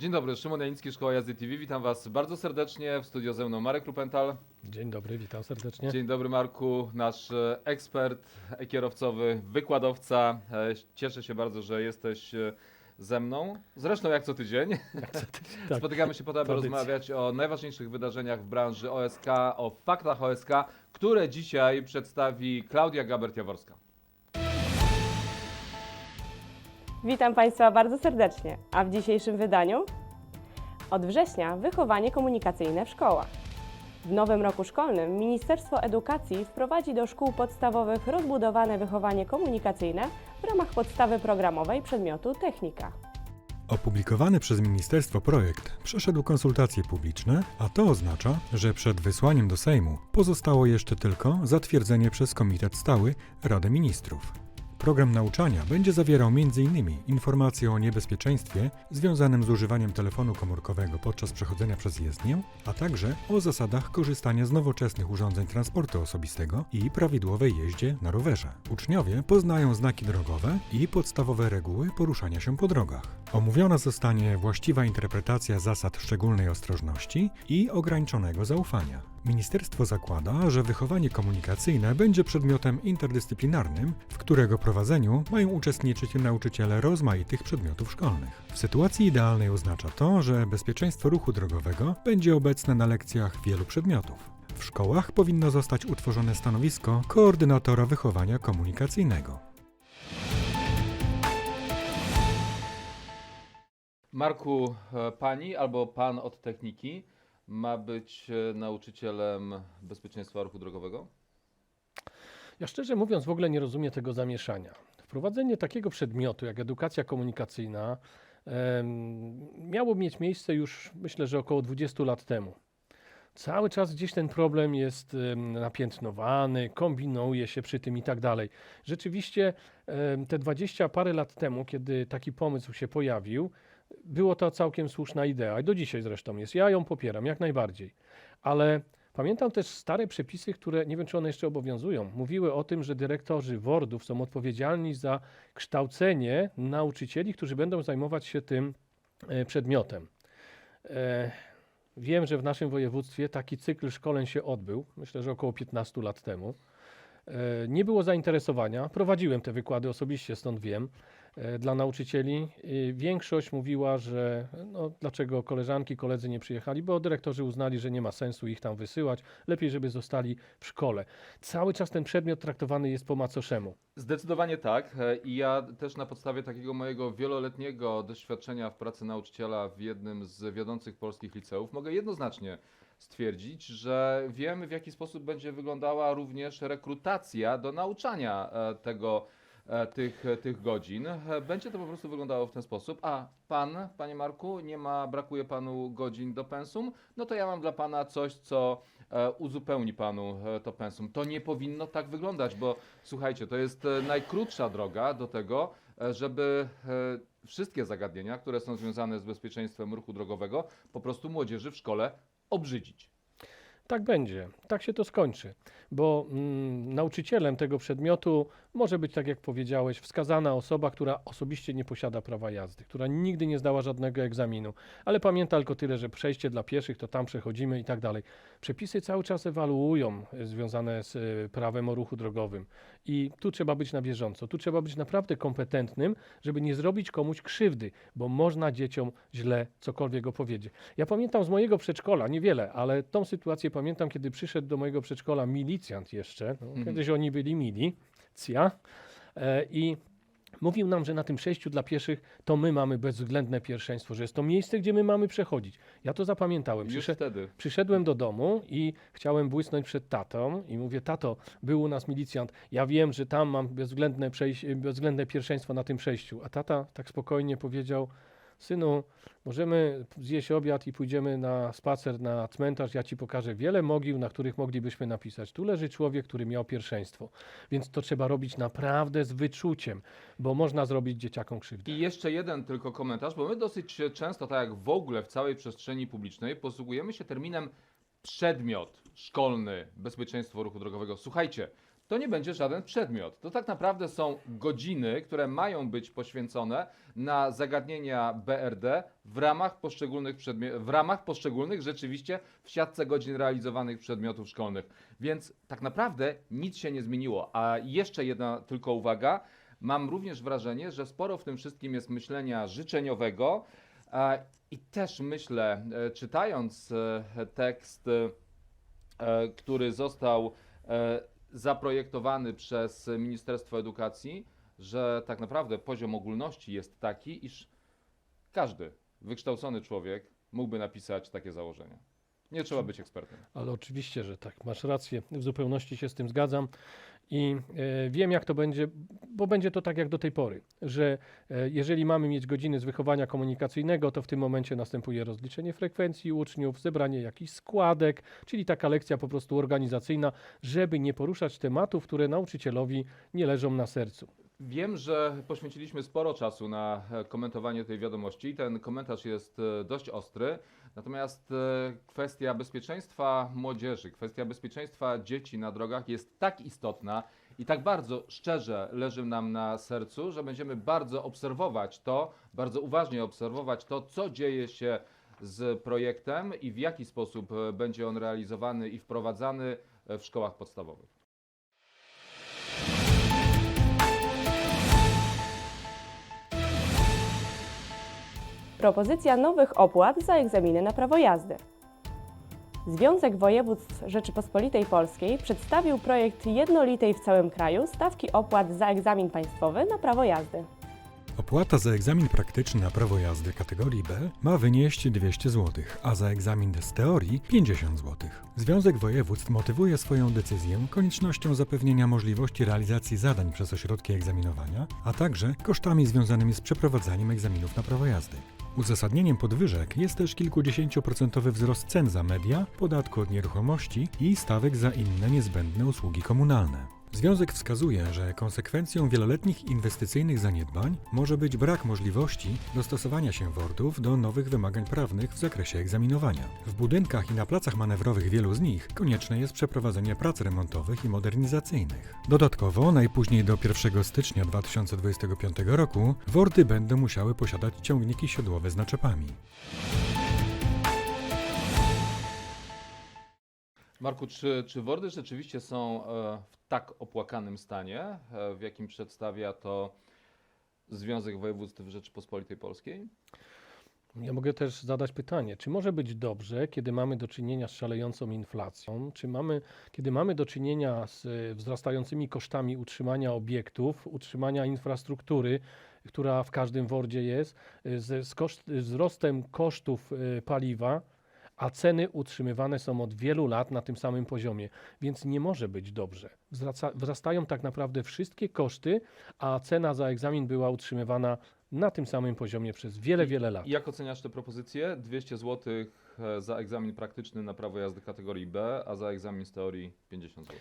Dzień dobry, Szymon Janicki, Szkoła Jazdy TV. Witam Was bardzo serdecznie. W studio ze mną Marek Lupental. Dzień dobry, witam serdecznie. Dzień dobry Marku, nasz e, ekspert e, kierowcowy, wykładowca. E, Cieszę się bardzo, że jesteś ze mną. Zresztą jak co tydzień. Tak. Spotykamy się po to, aby rozmawiać o najważniejszych wydarzeniach w branży OSK, o faktach OSK, które dzisiaj przedstawi Klaudia Gabert-Jaworska. Witam Państwa bardzo serdecznie, a w dzisiejszym wydaniu od września wychowanie komunikacyjne w szkołach. W nowym roku szkolnym Ministerstwo Edukacji wprowadzi do szkół podstawowych rozbudowane wychowanie komunikacyjne w ramach podstawy programowej przedmiotu technika. Opublikowany przez ministerstwo projekt przeszedł konsultacje publiczne, a to oznacza, że przed wysłaniem do Sejmu pozostało jeszcze tylko zatwierdzenie przez Komitet Stały Rady Ministrów. Program nauczania będzie zawierał m.in. informacje o niebezpieczeństwie związanym z używaniem telefonu komórkowego podczas przechodzenia przez jezdnię, a także o zasadach korzystania z nowoczesnych urządzeń transportu osobistego i prawidłowej jeździe na rowerze. Uczniowie poznają znaki drogowe i podstawowe reguły poruszania się po drogach. Omówiona zostanie właściwa interpretacja zasad szczególnej ostrożności i ograniczonego zaufania. Ministerstwo zakłada, że wychowanie komunikacyjne będzie przedmiotem interdyscyplinarnym, w którego prowadzeniu mają uczestniczyć nauczyciele rozmaitych przedmiotów szkolnych. W sytuacji idealnej oznacza to, że bezpieczeństwo ruchu drogowego będzie obecne na lekcjach wielu przedmiotów. W szkołach powinno zostać utworzone stanowisko koordynatora wychowania komunikacyjnego. Marku, e, pani albo pan od techniki ma być e, nauczycielem bezpieczeństwa ruchu drogowego? Ja szczerze mówiąc w ogóle nie rozumiem tego zamieszania. Wprowadzenie takiego przedmiotu jak edukacja komunikacyjna miało mieć miejsce już myślę, że około 20 lat temu. Cały czas gdzieś ten problem jest napiętnowany, kombinuje się przy tym i tak dalej. Rzeczywiście te 20 parę lat temu, kiedy taki pomysł się pojawił, było to całkiem słuszna idea i do dzisiaj zresztą jest. Ja ją popieram jak najbardziej. Ale pamiętam też stare przepisy, które nie wiem, czy one jeszcze obowiązują. Mówiły o tym, że dyrektorzy WORDów są odpowiedzialni za kształcenie nauczycieli, którzy będą zajmować się tym e, przedmiotem. E, Wiem, że w naszym województwie taki cykl szkoleń się odbył, myślę, że około 15 lat temu. E, Nie było zainteresowania. Prowadziłem te wykłady osobiście, stąd wiem, dla nauczycieli. Większość mówiła, że no, dlaczego koleżanki, koledzy nie przyjechali, bo dyrektorzy uznali, że nie ma sensu ich tam wysyłać, lepiej, żeby zostali w szkole. Cały czas ten przedmiot traktowany jest po macoszemu. Zdecydowanie tak. E, I ja też na podstawie takiego mojego wieloletniego doświadczenia w pracy nauczyciela w jednym z wiodących polskich liceów mogę jednoznacznie stwierdzić, że wiem w jaki sposób będzie wyglądała również rekrutacja do nauczania e, tego, e, tych, tych godzin. E, Będzie to po prostu wyglądało w ten sposób. A pan, panie Marku, nie ma, brakuje panu godzin do pensum? No to ja mam dla pana coś, co e, uzupełni panu e, to pensum. To nie powinno tak wyglądać, bo słuchajcie, to jest e, najkrótsza droga do tego, e, żeby e, wszystkie zagadnienia, które są związane z bezpieczeństwem ruchu drogowego, po prostu młodzieży w szkole obrzydzić. Tak będzie, tak się to skończy, bo mm, nauczycielem tego przedmiotu może być, tak jak powiedziałeś, wskazana osoba, która osobiście nie posiada prawa jazdy, która nigdy nie zdała żadnego egzaminu, ale pamięta tylko tyle, że przejście dla pieszych to tam przechodzimy i tak dalej. Przepisy cały czas ewaluują e, związane z e, prawem o ruchu drogowym i tu trzeba być na bieżąco, tu trzeba być naprawdę kompetentnym, żeby nie zrobić komuś krzywdy, bo można dzieciom źle cokolwiek opowiedzieć. Ja pamiętam z mojego przedszkola, niewiele, ale tą sytuację pamiętam, kiedy przyszedł do mojego przedszkola milicjant jeszcze, no, Mhm. kiedyś oni byli milicja e, i mówił nam, że na tym przejściu dla pieszych to my mamy bezwzględne pierwszeństwo, że jest to miejsce, gdzie my mamy przechodzić. Ja to zapamiętałem. Wtedy. Przyszedłem do domu i chciałem błysnąć przed tatą i mówię, tato, był u nas milicjant, ja wiem, że tam mam bezwzględne, przejś- bezwzględne pierwszeństwo na tym przejściu. A tata tak spokojnie powiedział, synu, możemy zjeść obiad i pójdziemy na spacer na cmentarz, ja ci pokażę wiele mogił, na których moglibyśmy napisać, tu leży człowiek, który miał pierwszeństwo. Więc to trzeba robić naprawdę z wyczuciem, bo można zrobić dzieciakom krzywdę. I jeszcze jeden tylko komentarz, bo my dosyć często, tak jak w ogóle w całej przestrzeni publicznej, posługujemy się terminem przedmiot szkolny bezpieczeństwo ruchu drogowego. Słuchajcie, to nie będzie żaden przedmiot. To tak naprawdę są godziny, które mają być poświęcone na zagadnienia BRD w ramach poszczególnych, w ramach poszczególnych rzeczywiście w siatce godzin realizowanych przedmiotów szkolnych. Więc tak naprawdę nic się nie zmieniło. A jeszcze jedna tylko uwaga. Mam również wrażenie, że sporo w tym wszystkim jest myślenia życzeniowego i też myślę, e, czytając e, tekst, e, który został zaprojektowany przez Ministerstwo Edukacji, że tak naprawdę poziom ogólności jest taki, iż każdy wykształcony człowiek mógłby napisać takie założenia. Nie trzeba być ekspertem. Ale oczywiście, że tak, masz rację, w zupełności się z tym zgadzam i e, wiem jak to będzie, bo będzie to tak jak do tej pory, że e, jeżeli mamy mieć godziny z wychowania komunikacyjnego, to w tym momencie następuje rozliczenie frekwencji uczniów, zebranie jakichś składek, czyli taka lekcja po prostu organizacyjna, żeby nie poruszać tematów, które nauczycielowi nie leżą na sercu. Wiem, że poświęciliśmy sporo czasu na e, komentowanie tej wiadomości. Ten komentarz jest e, dość ostry. Natomiast kwestia bezpieczeństwa młodzieży, kwestia bezpieczeństwa dzieci na drogach jest tak istotna i tak bardzo szczerze leży nam na sercu, że będziemy bardzo obserwować to, bardzo uważnie obserwować to, co dzieje się z projektem i w jaki sposób e, będzie on realizowany i wprowadzany e, w szkołach podstawowych. Propozycja nowych opłat za egzaminy na prawo jazdy. Związek Województw Rzeczypospolitej Polskiej przedstawił projekt jednolitej w całym kraju stawki opłat za egzamin państwowy na prawo jazdy. Opłata za egzamin praktyczny na prawo jazdy kategorii B ma wynieść 200 zł, a za egzamin z teorii 50 zł. Związek Województw motywuje swoją decyzję koniecznością zapewnienia możliwości realizacji zadań przez ośrodki egzaminowania, a także kosztami związanymi z przeprowadzaniem egzaminów na prawo jazdy. Uzasadnieniem podwyżek jest też kilkudziesięcioprocentowy wzrost cen za media, podatku od nieruchomości i stawek za inne niezbędne usługi komunalne. Związek wskazuje, że konsekwencją wieloletnich inwestycyjnych zaniedbań może być brak możliwości dostosowania się WORDów do nowych wymagań prawnych w zakresie egzaminowania. W budynkach i na placach manewrowych wielu z nich konieczne jest przeprowadzenie prac remontowych i modernizacyjnych. Dodatkowo, najpóźniej do 1 stycznia 2025 roku, WORDy będą musiały posiadać ciągniki siodłowe z naczepami. Marku, czy, czy Wordy rzeczywiście są e, w tak opłakanym stanie, e, w jakim przedstawia to Związek Województw Rzeczypospolitej Polskiej? Ja mogę też zadać pytanie, czy może być dobrze, kiedy mamy do czynienia z szalejącą inflacją, czy mamy, kiedy mamy do czynienia z e, wzrastającymi kosztami utrzymania obiektów, utrzymania infrastruktury, która w każdym wordzie jest, z, z koszt, wzrostem kosztów paliwa, a ceny utrzymywane są od wielu lat na tym samym poziomie, więc nie może być dobrze. Wzraca, wzrastają tak naprawdę wszystkie koszty, a cena za egzamin była utrzymywana na tym samym poziomie przez wiele, wiele lat. I Jak oceniasz tę propozycję? 200 zł za egzamin praktyczny na prawo jazdy kategorii B, a za egzamin z teorii 50 zł.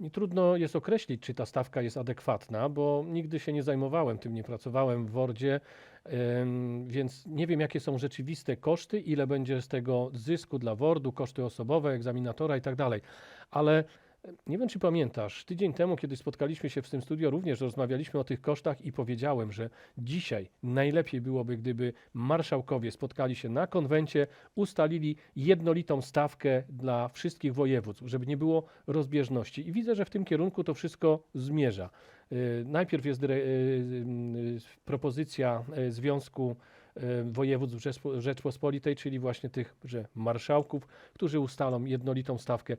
I trudno jest określić, czy ta stawka jest adekwatna, bo nigdy się nie zajmowałem tym, nie pracowałem w Wordzie, więc nie wiem, jakie są rzeczywiste koszty, ile będzie z tego zysku dla Wordu, koszty osobowe, egzaminatora i tak dalej. Ale nie wiem, czy pamiętasz, tydzień temu, kiedy spotkaliśmy się w tym studio, również rozmawialiśmy o tych kosztach i powiedziałem, że dzisiaj najlepiej byłoby, gdyby marszałkowie spotkali się na konwencie, ustalili jednolitą stawkę dla wszystkich województw, żeby nie było rozbieżności. I widzę, że w tym kierunku to wszystko zmierza. Y, Najpierw jest y, y, propozycja Związku Województw Rzeczpo- Rzeczpospolitej, czyli właśnie tych że marszałków, którzy ustalą jednolitą stawkę.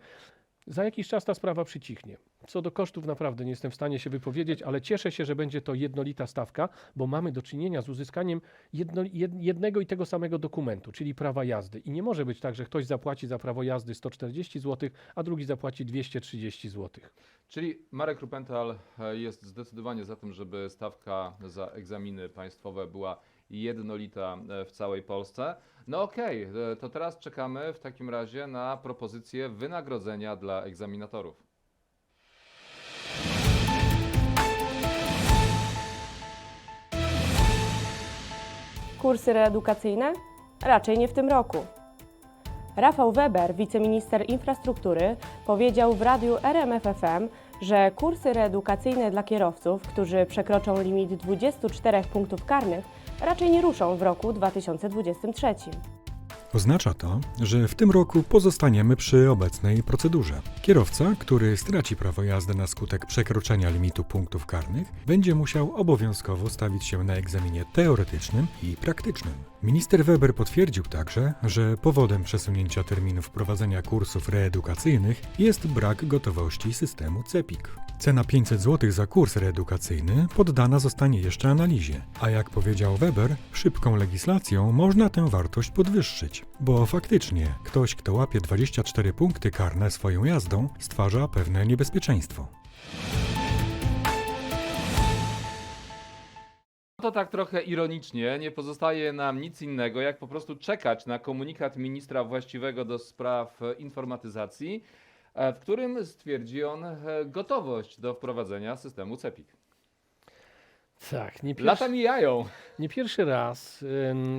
Za jakiś czas ta sprawa przycichnie. Co do kosztów, naprawdę nie jestem w stanie się wypowiedzieć, ale cieszę się, że będzie to jednolita stawka, bo mamy do czynienia z uzyskaniem jedno, jed, jednego i tego samego dokumentu, czyli prawa jazdy. I nie może być tak, że ktoś zapłaci za prawo jazdy 140 zł, a drugi zapłaci 230 zł. Czyli Marek Rupental e, jest zdecydowanie za tym, żeby stawka za egzaminy państwowe była jednolita e, w całej Polsce. No okej, e, to teraz czekamy w takim razie na propozycję wynagrodzenia dla egzaminatorów. Kursy reedukacyjne? Raczej nie w tym roku. Rafał Weber, wiceminister infrastruktury, powiedział w radiu RMFFM, że kursy reedukacyjne dla kierowców, którzy przekroczą limit 24 punktów karnych, raczej nie ruszą w roku 2023. Oznacza to, że w tym roku pozostaniemy przy obecnej procedurze. Kierowca, który straci prawo jazdy na skutek przekroczenia limitu punktów karnych, będzie musiał obowiązkowo stawić się na egzaminie teoretycznym i praktycznym. Minister Weber potwierdził także, że powodem przesunięcia terminu wprowadzenia kursów reedukacyjnych jest brak gotowości systemu CEPIK. Cena 500 zł za kurs reedukacyjny poddana zostanie jeszcze analizie, a jak powiedział Weber, szybką legislacją można tę wartość podwyższyć, bo faktycznie ktoś, kto łapie 24 punkty karne swoją jazdą, stwarza pewne niebezpieczeństwo. To tak trochę ironicznie, nie pozostaje nam nic innego, jak po prostu czekać na komunikat ministra właściwego do spraw informatyzacji, e, w którym stwierdzi on e, gotowość do wprowadzenia systemu CEPIK. Tak, nie pierwszy, Lata mijają. nie pierwszy raz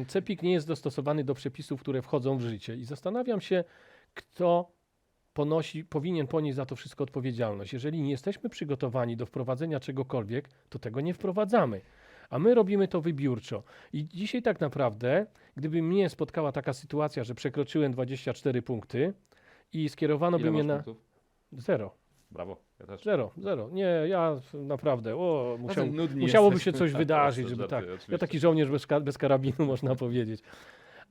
CEPIK nie jest dostosowany do przepisów, które wchodzą w życie i zastanawiam się, kto ponosi, powinien ponieść za to wszystko odpowiedzialność. Jeżeli nie jesteśmy przygotowani do wprowadzenia czegokolwiek, to tego nie wprowadzamy. A my robimy to wybiórczo. I dzisiaj tak naprawdę, gdyby mnie spotkała taka sytuacja, że przekroczyłem 24 punkty i skierowano Ile by mnie na punktów? zero. Brawo, ja też. Zero, zero. Nie, ja naprawdę, o, musiał, nudni musiałoby jesteśmy. się coś Tak, wydarzyć, żeby tak. Ja oczywiście. taki żołnierz bez, ka- bez karabinu, można powiedzieć.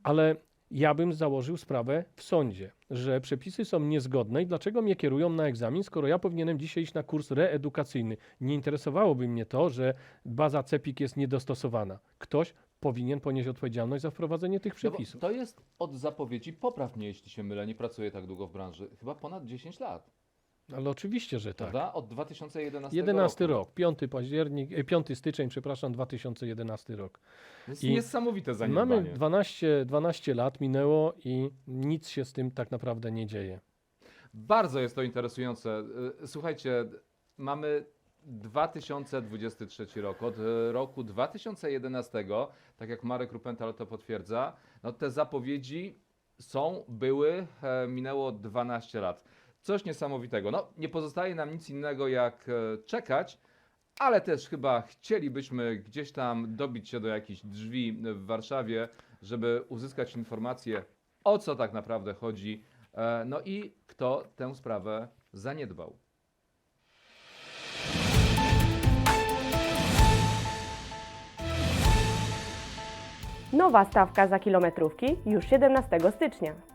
Ale ja bym założył sprawę w sądzie, że przepisy są niezgodne i dlaczego mnie kierują na egzamin, skoro ja powinienem dzisiaj iść na kurs reedukacyjny. Nie interesowałoby mnie to, że baza CEPIK jest niedostosowana. Ktoś powinien ponieść odpowiedzialność za wprowadzenie tych No przepisów. to jest od zapowiedzi, popraw mnie jeśli się mylę, nie pracuję tak długo w branży, chyba ponad 10 lat, Ale oczywiście, że tak. prawda? Od 2011 11 roku. rok, 5 październik, e, 5 styczeń, przepraszam, 2011 rok. To jest I niesamowite zaniedbanie. Mamy 12, 12 lat minęło i nic się z tym tak naprawdę nie dzieje. Bardzo jest to interesujące. Y, Słuchajcie, mamy 2023 rok. Od y, roku 2011, tak jak Marek Rupental to potwierdza, no te zapowiedzi są, były, e, minęło 12 lat. Coś niesamowitego. No, nie pozostaje nam nic innego jak e, czekać, ale też chyba chcielibyśmy gdzieś tam dobić się do jakichś drzwi w Warszawie, żeby uzyskać informację, o co tak naprawdę chodzi, e, no i kto tę sprawę zaniedbał. Nowa stawka za kilometrówki już 17 stycznia.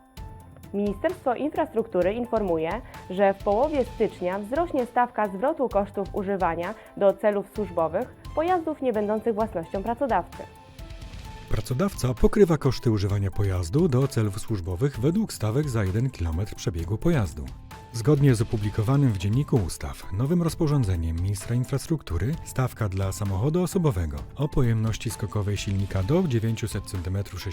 Ministerstwo Infrastruktury informuje, że w połowie stycznia wzrośnie stawka zwrotu kosztów używania do celów służbowych pojazdów nie będących własnością pracodawcy. Pracodawca pokrywa koszty używania pojazdu do celów służbowych według stawek za 1 km przebiegu pojazdu. Zgodnie z opublikowanym w Dzienniku Ustaw nowym rozporządzeniem Ministra Infrastruktury stawka dla samochodu osobowego o pojemności skokowej silnika do 900 cm3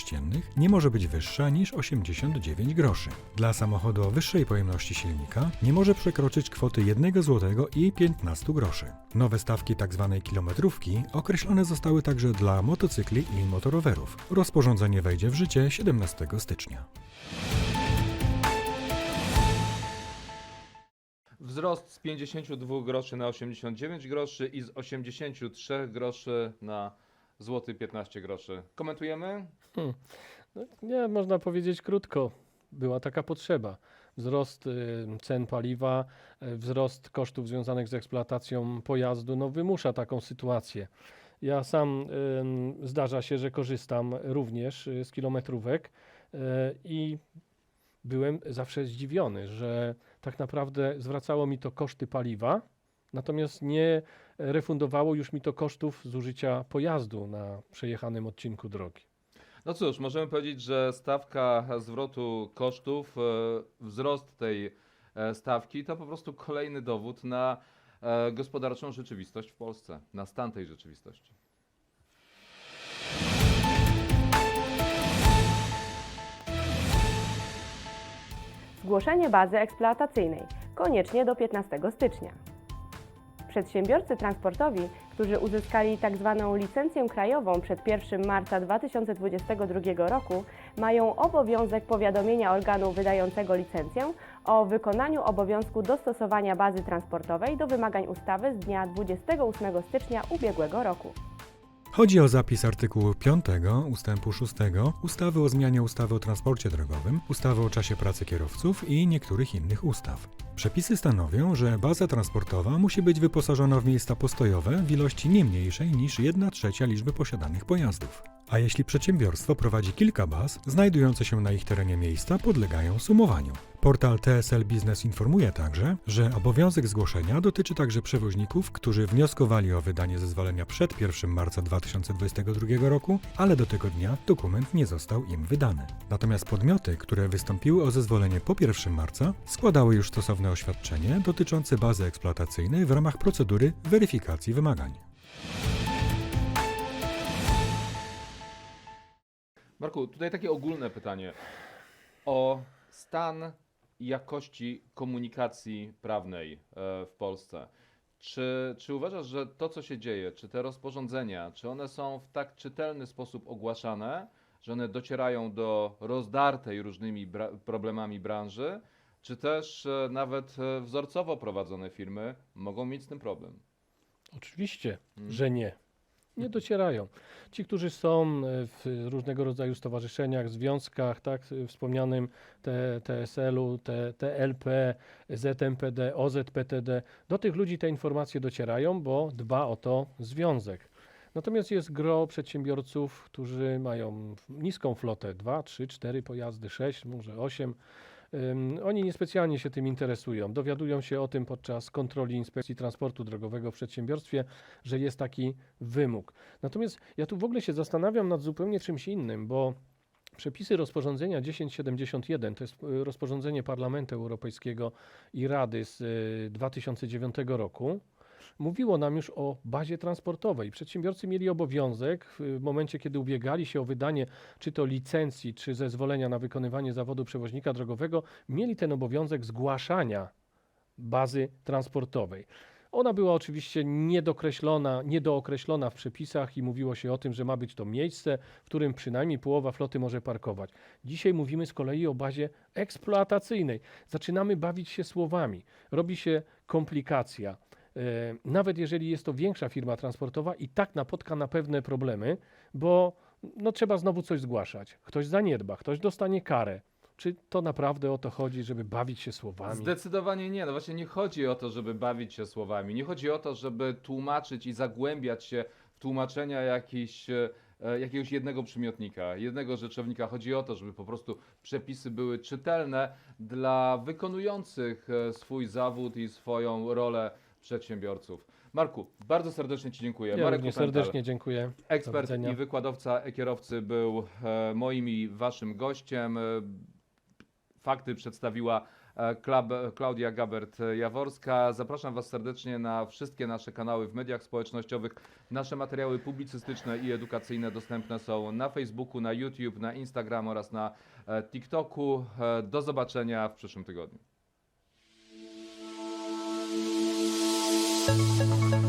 nie może być wyższa niż 89 groszy. Dla samochodu o wyższej pojemności silnika nie może przekroczyć kwoty 1 zł i 15 groszy. Nowe stawki tzw. kilometrówki określone zostały także dla motocykli i motorowerów. Rozporządzenie wejdzie w życie 17 stycznia. Wzrost z 52 groszy na 89 groszy i z 83 groszy na złoty 15 groszy. Komentujemy? No, nie, można powiedzieć krótko. Była taka potrzeba. Wzrost y, cen paliwa, y, wzrost kosztów związanych z eksploatacją pojazdu, no wymusza taką sytuację. Ja sam ym, zdarza się, że korzystam również y, z kilometrówek y, i byłem zawsze zdziwiony, że tak naprawdę zwracało mi to koszty paliwa, natomiast nie refundowało już mi to kosztów zużycia pojazdu na przejechanym odcinku drogi. No cóż, możemy powiedzieć, że stawka zwrotu kosztów, e, wzrost tej e, stawki to po prostu kolejny dowód na e, gospodarczą rzeczywistość w Polsce, na stan tej rzeczywistości. Zgłoszenie bazy eksploatacyjnej koniecznie do 15 stycznia. Przedsiębiorcy transportowi, którzy uzyskali tzw. licencję krajową przed 1 marca 2022 roku, mają obowiązek powiadomienia organu wydającego licencję o wykonaniu obowiązku dostosowania bazy transportowej do wymagań ustawy z dnia 28 stycznia ubiegłego roku. Chodzi o zapis artykułu 5 ustępu 6 ustawy o zmianie ustawy o transporcie drogowym, ustawy o czasie pracy kierowców i niektórych innych ustaw. Przepisy stanowią, że baza transportowa musi być wyposażona w miejsca postojowe w ilości nie mniejszej niż 1 trzecia liczby posiadanych pojazdów. A jeśli przedsiębiorstwo prowadzi kilka baz, znajdujące się na ich terenie miejsca podlegają sumowaniu. Portal TSL Business informuje także, że obowiązek zgłoszenia dotyczy także przewoźników, którzy wnioskowali o wydanie zezwolenia przed 1 marca 2022 roku, ale do tego dnia dokument nie został im wydany. Natomiast podmioty, które wystąpiły o zezwolenie po 1 marca, składały już stosowne oświadczenie dotyczące bazy eksploatacyjnej w ramach procedury weryfikacji wymagań. Marku, tutaj takie ogólne pytanie o stan jakości komunikacji prawnej e, w Polsce. Czy, czy uważasz, że to, co się dzieje, czy te rozporządzenia, czy one są w tak czytelny sposób ogłaszane, że one docierają do rozdartej różnymi bra- problemami branży, czy też e, nawet e, wzorcowo prowadzone firmy mogą mieć z tym problem? Oczywiście, Mm. że nie. Nie docierają. Ci, którzy są e, w różnego rodzaju stowarzyszeniach, związkach, tak, e, wspomnianym TSL-u, TLP, ZMPD, OZPTD, do tych ludzi te informacje docierają, bo dba o to związek. Natomiast jest gro przedsiębiorców, którzy mają niską flotę, 2, 3, 4 pojazdy, 6, może 8. Oni niespecjalnie się tym interesują. Dowiadują się o tym podczas kontroli Inspekcji Transportu Drogowego w przedsiębiorstwie, że jest taki wymóg. Natomiast ja tu w ogóle się zastanawiam nad zupełnie czymś innym, bo przepisy rozporządzenia 1071, to jest y, rozporządzenie Parlamentu Europejskiego i Rady z y, 2009 roku, mówiło nam już o bazie transportowej. Przedsiębiorcy mieli obowiązek w momencie, kiedy ubiegali się o wydanie czy to licencji, czy zezwolenia na wykonywanie zawodu przewoźnika drogowego, mieli ten obowiązek zgłaszania bazy transportowej. Ona była oczywiście niedokreślona, niedookreślona w przepisach i mówiło się o tym, że ma być to miejsce, w którym przynajmniej połowa floty może parkować. Dzisiaj mówimy z kolei o bazie eksploatacyjnej. Zaczynamy bawić się słowami. Robi się komplikacja. E, Nawet jeżeli jest to większa firma transportowa, i tak napotka na pewne problemy, bo no, trzeba znowu coś zgłaszać. Ktoś zaniedba, ktoś dostanie karę. Czy to naprawdę o to chodzi, żeby bawić się słowami? Zdecydowanie nie. No właśnie nie chodzi o to, żeby bawić się słowami. Nie chodzi o to, żeby tłumaczyć i zagłębiać się w tłumaczenia jakichś, e, jakiegoś jednego przymiotnika, jednego rzeczownika. Chodzi o to, żeby po prostu przepisy były czytelne dla wykonujących e, swój zawód i swoją rolę przedsiębiorców. Marku, bardzo serdecznie Ci dziękuję. Ja Marek serdecznie dziękuję. Ekspert i wykładowca e-kierowcy był e, moim i Waszym gościem. E, fakty przedstawiła e, Klaudia Gabert-Jaworska. Zapraszam Was serdecznie na wszystkie nasze kanały w mediach społecznościowych. Nasze materiały publicystyczne i edukacyjne dostępne są na Facebooku, na YouTube, na Instagram oraz na TikToku. Do zobaczenia w przyszłym tygodniu. thank you